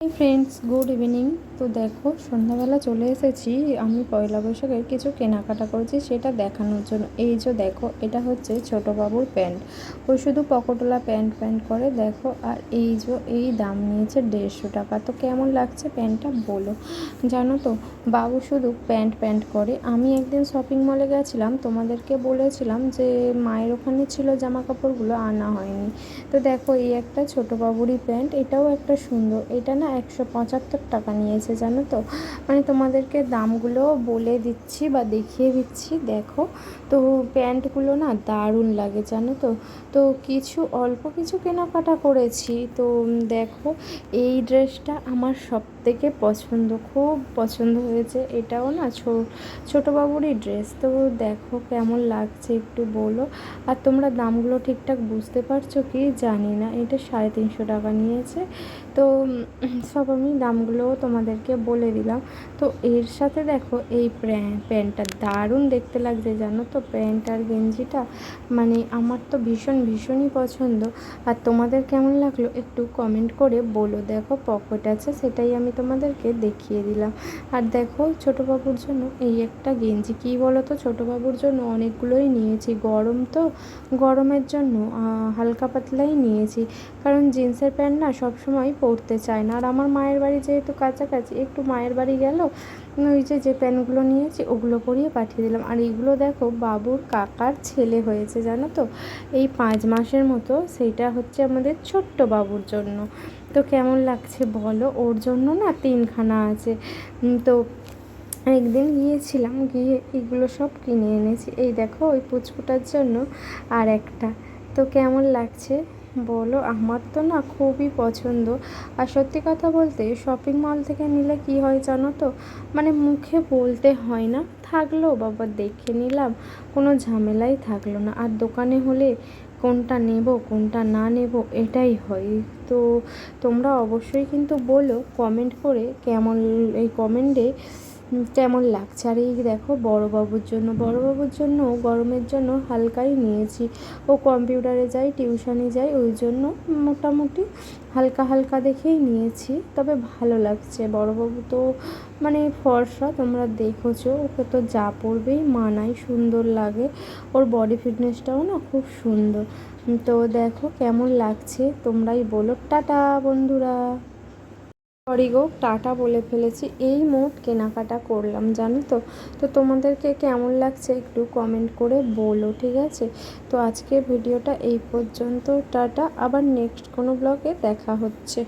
Friends good evening তো দেখো, সন্ধ্যাবেলা চলে এসেছি। আমি পয়লা বৈশাখের কিছু কেনাকাটা করেছি সেটা দেখানোর জন্য। এই যে দেখো, এটা হচ্ছে ছোটো বাবুর প্যান্ট। ও শুধু পকোটোলা প্যান্ট প্যান্ট করে, দেখো, আর এই যে এই দাম নিয়েছে দেড়শো টাকা। তো কেমন লাগছে প্যান্টটা বলো। জানো তো, বাবু শুধু প্যান্ট প্যান্ট করে। আমি একদিন শপিং মলে গেছিলাম, তোমাদেরকে বলেছিলাম যে মায়ের ওখানে ছিল জামা কাপড়গুলো আনা হয়নি। তো দেখো, এই একটা ছোটো বাবুরই প্যান্ট, এটাও একটা সুন্দর। এটা না একশো পঁচাত্তর টাকা নিয়েছে, জানো তো? মানে তোমাদেরকে দামগুলো বলে দিচ্ছি বা দেখিয়ে দিচ্ছি, দেখো। তো প্যান্টগুলো না দারুণ লাগে, জানো তো? তো কিছু, অল্প কিছু কেনাকাটা করেছি। তো দেখো, এই ড্রেসটা আমার সব থেকে পছন্দ, খুব পছন্দ হয়েছে। এটাও না ছোটো বাবুরই ড্রেস তো দেখো কেমন লাগছে, একটু বলো। আর তোমরা দামগুলো ঠিকঠাক বুঝতে পারছ কি? জানি না। এটা সাড়ে তিনশো টাকা নিয়েছে। তো সব আমি দামগুলোও তোমাদেরকে বলে দিলাম। তো এর সাথে দেখো এই প্যান্টটা দারুণ দেখতে লাগছে, জানো তো? প্যান্ট আর গেঞ্জিটা মানে আমার তো ভীষণ, ভীষণই পছন্দ। আর তোমাদের কেমন লাগল একটু কমেন্ট করে বলো। দেখো পকেট আছে, সেটাই আমি তোমাদেরকে দেখিয়ে দিলাম। আর দেখো, ছোটো বাবুর জন্য এই একটা গেঞ্জি। কী বলো তো ছোটো বাবুর জন্য অনেকগুলোই নিয়েছি। গরম তো, গরমের জন্য হালকা পাতলাই নিয়েছি। কারণ জিন্সের প্যান্ট না সবসময় পরতে চায় না। আর আমার মায়ের বাড়ি যেহেতু কাছাকাছি, একটু মায়ের বাড়ি গেল ওই যে যে প্যান্টগুলো নিয়েছি, ওগুলো পরিয়ে পাঠিয়ে দিলাম। আর এইগুলো দেখো, বাবুর কাকার ছেলে হয়েছে, জানো তো? এই পাঁচ মাসের মতো সেইটা হচ্ছে আমাদের ছোট্ট বাবুর জন্য। তো কেমন লাগছে বলো? ওর জন্য না তিনখানা আছে। তো একদিন গিয়েছিলাম, গিয়ে এগুলো সব কিনে এনেছি। এই দেখো, ওই পুচকুটার জন্য আর একটা। তো কেমন লাগছে? বলো, আমার তো না খুবই পছন্দ। আর সত্যি কথা বলতে শপিং মল থেকে নিলে কি হয় জানো তো? মানে মুখে বলতে হয় না। থাকল, বাবা দেখে নিলাম। কোনো ঝামেলাই থাকল না। আর দোকানে হলে কোনটা নেব, কোনটা না নেব, এটাই হয়। তো তোমরা অবশ্যই কিন্তু বলো কমেন্ট করে কেমন এই কমেন্টে কেমন লাগছে? আর এই দেখো, বড়োবাবুর জন্য বড়োবাবুর জন্য গরমের জন্য হালকাই নিয়েছি। ও কম্পিউটারে যায়, টিউশনে যায়, ওই জন্য মোটামুটি হালকা হালকা দেখেই নিয়েছি। তবে ভালো লাগছে, বড়োবাবু তো মানে ফর্সা, তোমরা দেখেছ, ওকে তো যা পড়বেই মানায়, সুন্দর লাগে। ওর বডি ফিটনেসটাও না খুব সুন্দর। তো দেখো কেমন লাগছে, তোমরাই বলো। টাটা, বন্ধুরা। সরি গো, টাটা বলে ফেলেছি। এই মোট কেনাকাটা করলাম, জানো তো? তো তোমাদেরকে কেমন লাগছে একটু কমেন্ট করে বলো, ঠিক আছে? তো আজকে ভিডিওটা এই পর্যন্ত, টাটা। আবার নেক্সট কোনো ব্লগে দেখা হচ্ছে।